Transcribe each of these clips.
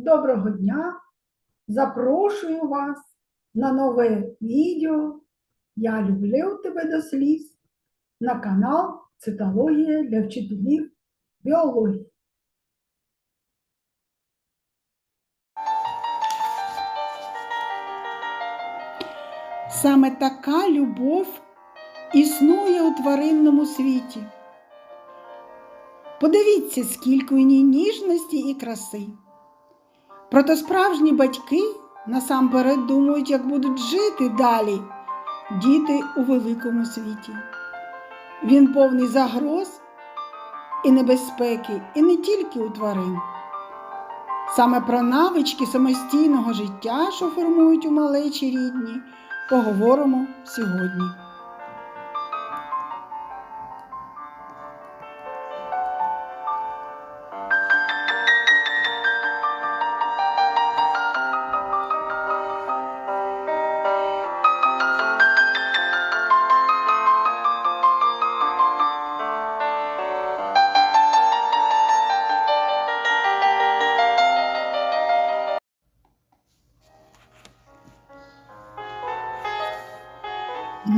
Доброго дня! Запрошую вас на нове відео Я люблю тебе до сліз на канал Цитологія для вчителів біології. Саме така любов існує у тваринному світі. Подивіться, скільки у ній ніжності і краси. Проте справжні батьки насамперед думають, як будуть жити далі діти у великому світі. Він повний загроз і небезпеки, і не тільки у тварин. Саме про навички самостійного життя, що формують у малечі рідні, поговоримо сьогодні.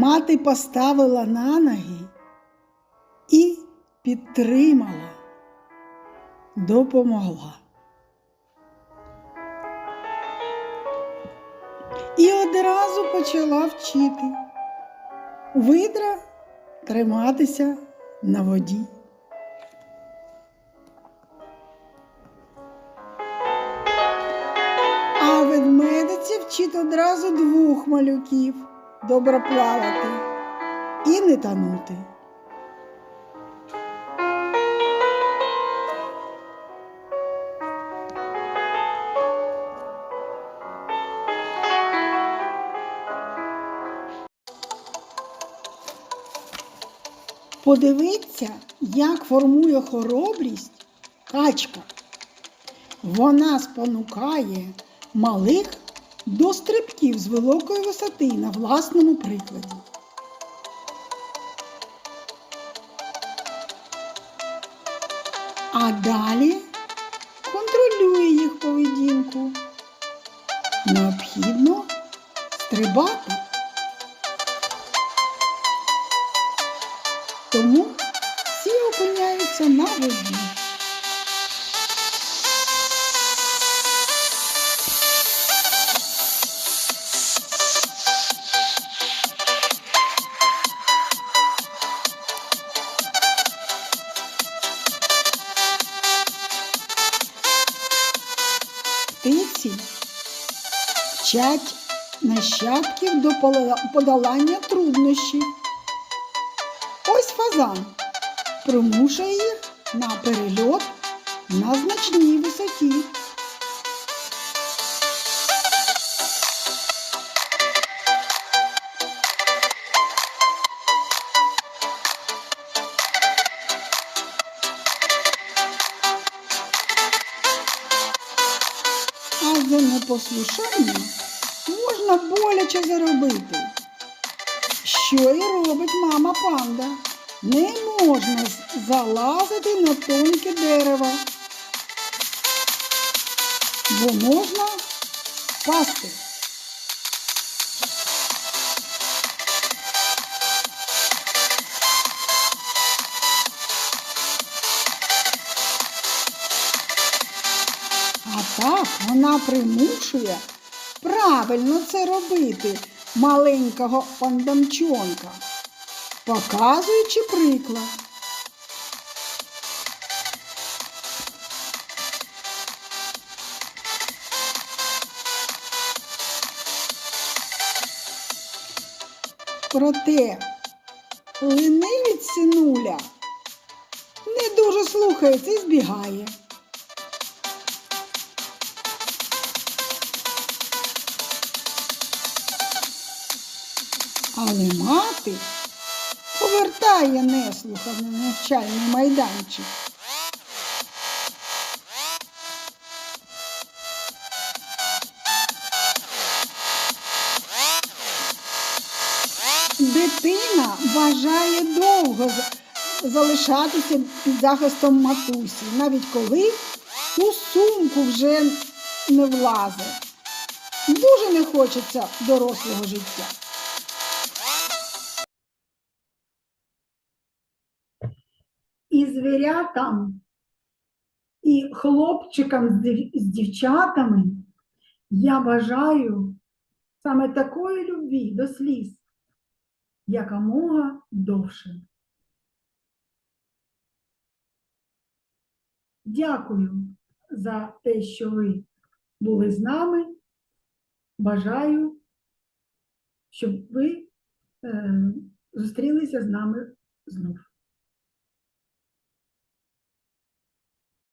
Мати поставила на ноги і підтримала, допомогла. І одразу почала вчити видра триматися на воді. А ведмедиця вчить одразу двох малюків добре плавати і не тонути. Подивіться, як формує хоробрість качка. Вона спонукає малих до стрибків з великої висоти на власному прикладі. А далі контролює їх поведінку. Необхідно стрибати. Тому всі опиняються на воді. Птиці вчать нащадків до подолання труднощів. Ось фазан примушує їх на перельот на значній висоті. За непослушання можна боляче заробити. Що і робить мама панда? Не можна залазити на тонке дерево, бо можна впасти. Так вона примушує правильно це робити маленького пандамчонка, показуючи приклад. Проте ленивець синуля не дуже слухається і збігає. Але мати повертає неслуха на навчальний майданчик. Дитина бажає довго залишатися під захистом матусі, навіть коли у сумку вже не влазить. Дуже не хочеться дорослого життя. Звірятам, і хлопчикам з дів- з дівчатами я бажаю саме такої любві до сліз, якомога довше. Дякую за те, що ви були з нами. Бажаю, щоб ви е, зустрілися з нами знов.